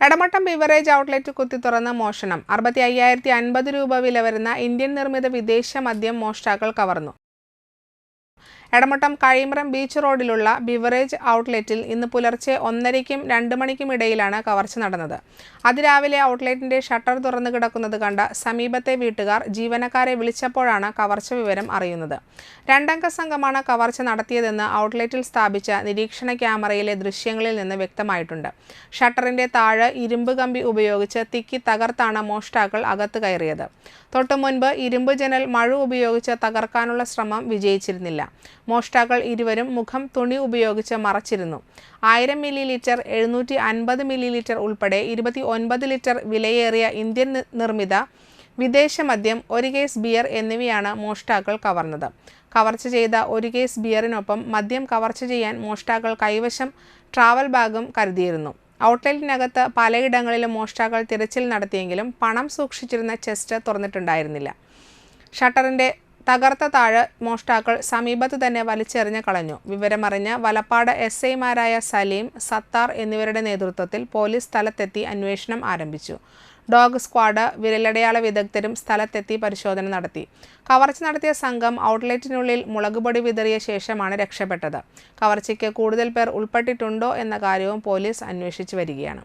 Edamattom beverage outlet കുത്തി തുറന്ന് മോഷണം. അറുപത്തി അയ്യായിരത്തി അൻപത് രൂപ വില വരുന്ന ഇന്ത്യൻ നിർമ്മിത വിദേശ മദ്യം മോഷ്ടാക്കൾ കവർന്നു. എടമട്ടം കഴിമ്പ്രം ബീച്ച് റോഡിലുള്ള ബിവറേജ് ഔട്ട്ലെറ്റിൽ ഇന്ന് പുലർച്ചെ ഒന്നരയ്ക്കും രണ്ട് മണിക്കും ഇടയിലാണ് കവർച്ച നടന്നത്. അതിരാവിലെ ഔട്ട്ലെറ്റിന്റെ ഷട്ടർ തുറന്നു കിടക്കുന്നത് കണ്ട സമീപത്തെ വീട്ടുകാർ ജീവനക്കാരെ വിളിച്ചപ്പോഴാണ് കവർച്ച വിവരം അറിയുന്നത്. രണ്ടംഗ സംഘമാണ് കവർച്ച നടത്തിയതെന്ന് ഔട്ട്ലെറ്റിൽ സ്ഥാപിച്ച നിരീക്ഷണ ക്യാമറയിലെ ദൃശ്യങ്ങളിൽ നിന്ന് വ്യക്തമായിട്ടുണ്ട്. ഷട്ടറിന്റെ താഴെ ഇരുമ്പ് കമ്പി ഉപയോഗിച്ച് തിക്കി തകർത്താണ് മോഷ്ടാക്കൾ അകത്ത് കയറിയത്. തൊട്ടുമുൻപ് ഇരുമ്പ് ജനൽ മഴ ഉപയോഗിച്ച് തകർക്കാനുള്ള ശ്രമം വിജയിച്ചിരുന്നില്ല. മോഷ്ടാക്കൾ ഇരുവരും മുഖം തുണി ഉപയോഗിച്ച് മറച്ചിരുന്നു. ആയിരം മില്ലി ലിറ്റർ എഴുന്നൂറ്റി അൻപത് മില്ലി ലിറ്റർ ഉൾപ്പെടെ ഇരുപത്തി ഒൻപത് ലിറ്റർ വിലയേറിയ ഇന്ത്യൻ നിർമ്മിത വിദേശ മദ്യം ഒരു കേസ് ബിയർ എന്നിവയാണ് മോഷ്ടാക്കൾ കവർന്നത്. കവർച്ച ചെയ്ത ഒരു കേസ് ബിയറിനൊപ്പം മദ്യം കവർച്ച ചെയ്യാൻ മോഷ്ടാക്കൾ കൈവശം ട്രാവൽ ബാഗും കരുതിയിരുന്നു. ഔട്ട്ലെറ്റിനകത്ത് പലയിടങ്ങളിലും മോഷ്ടാക്കൾ തിരച്ചിൽ നടത്തിയെങ്കിലും പണം സൂക്ഷിച്ചിരുന്ന ചെസ്റ്റ് തുറന്നിട്ടുണ്ടായിരുന്നില്ല. ഷട്ടറിന്റെ തകർത്ത താഴെ മോഷ്ടാക്കൾ സമീപത്ത് തന്നെ വലിച്ചെറിഞ്ഞ് കളഞ്ഞു. വിവരമറിഞ്ഞ വലപ്പാട് എസ് ഐമാരായ സലീം സത്താർ എന്നിവരുടെ നേതൃത്വത്തിൽ പോലീസ് സ്ഥലത്തെത്തി അന്വേഷണം ആരംഭിച്ചു. ഡോഗ് സ്ക്വാഡ് വിരലടയാള വിദഗ്ധരും സ്ഥലത്തെത്തി പരിശോധന നടത്തി. കവർച്ച നടത്തിയ സംഘം ഔട്ട്ലെറ്റിനുള്ളിൽ മുളകുപൊടി വിതറിയ ശേഷമാണ് രക്ഷപ്പെട്ടത്. കവർച്ചയ്ക്ക് കൂടുതൽ പേർ ഉൾപ്പെട്ടിട്ടുണ്ടോ എന്ന കാര്യവും പോലീസ് അന്വേഷിച്ചു വരികയാണ്.